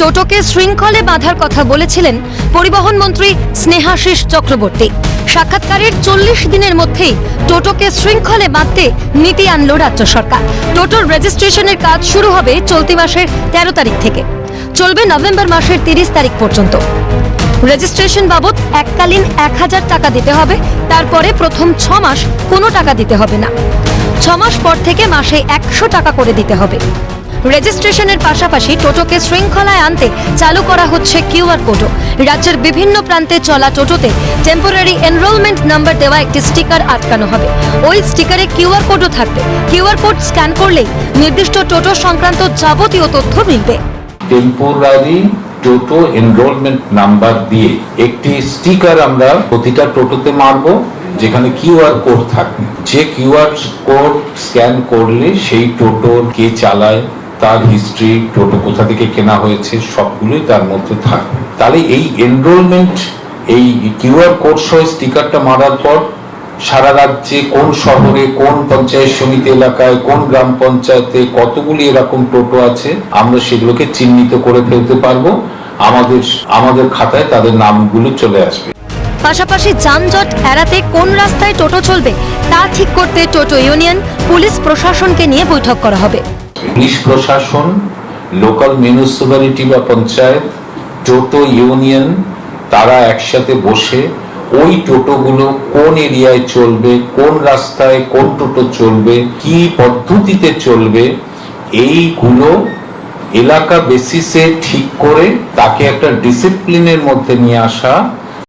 টোটোকে শৃঙ্খলে বাঁধার কথা বলেছিলেন পরিবহন মন্ত্রী স্নেহাশিস চক্রবর্তী। সাক্ষাৎকারের চল্লিশ দিনের মধ্যেই টোটোকে শৃঙ্খলে বাঁধতে নীতি আনল রাজ্য সরকার। টোটোর রেজিস্ট্রেশনের কাজ শুরু হবে চলতি মাসের তেরো তারিখ থেকে। চলবে নভেম্বর মাসের তিরিশ তারিখ পর্যন্ত। রেজিস্ট্রেশন বাবদ এককালীন এক হাজার টাকা দিতে হবে, তারপরে প্রথম ছ মাস কোনো টাকা দিতে হবে না। ছ মাস পর থেকে মাসে একশো টাকা করে দিতে হবে। রেজিস্ট্রেশনের পাশাপাশি টোটোকে শৃঙ্খলায় আনতে চালু করা হচ্ছে কিউআর কোডও। রাজ্যের বিভিন্ন প্রান্তে চলা টোটোতে টেম্পোরারি এনরোলমেন্ট নাম্বার দেওয়া একটি স্টিকার আটকানো হবে। ওই স্টিকারে কিউআর কোডও থাকবে। কিউআর কোড স্ক্যান করলেই নির্দিষ্ট টোটো সংক্রান্ত যাবতীয় তথ্য মিলবে। টেম্পোরারি টোটো এনরোলমেন্ট নাম্বার দিয়ে একটি স্টিকার আমরা প্রতিটা টোটোতে মারব, যেখানে কিউআর কোড থাকবে। যে কিউআর কোড স্ক্যান করলে সেই টোটোর কে চালায় তার হিস্ট্রি টোটো কোথা থেকে কেনা হয়েছে, সবগুলোই তার মধ্যে থাকবে। তাহলে এই এনরোলমেন্ট এই কিউআর কোড সহ স্টিকারটা মারার পর সারা রাজ্যে কোন শহরে, কোন পঞ্চায়েত সমিতি এলাকায়, কোন গ্রাম পঞ্চায়েতে কতগুলি এরকম টোটো আছে, আমরা সেগুলোকে চিহ্নিত করে ফেলতে পারব। আমাদের আমাদের খাতায় তাদের নামগুলো চলে আসবে। পাশাপাশি যানজট এড়াতে কোন রাস্তায় টোটো চলবে, তা ঠিক করতে টোটো ইউনিয়ন, পুলিশ প্রশাসনকে নিয়ে বৈঠক করা হবে। পুলিশ প্রশাসন লোকাল মিউনিসিপ্যালিটি বা পঞ্চায়েত, টোটো ইউনিয়ন, তারা একসাথে বসে ওই টোটোগুলো কোন এরিয়ায় চলবে, কোন রাস্তায় কোন টোটো চলবে, কি পদ্ধতিতে চলবে, এইগুলো এলাকা বেসিসে ঠিক করে তাকে একটা ডিসিপ্লিনের মধ্যে নিয়ে আসা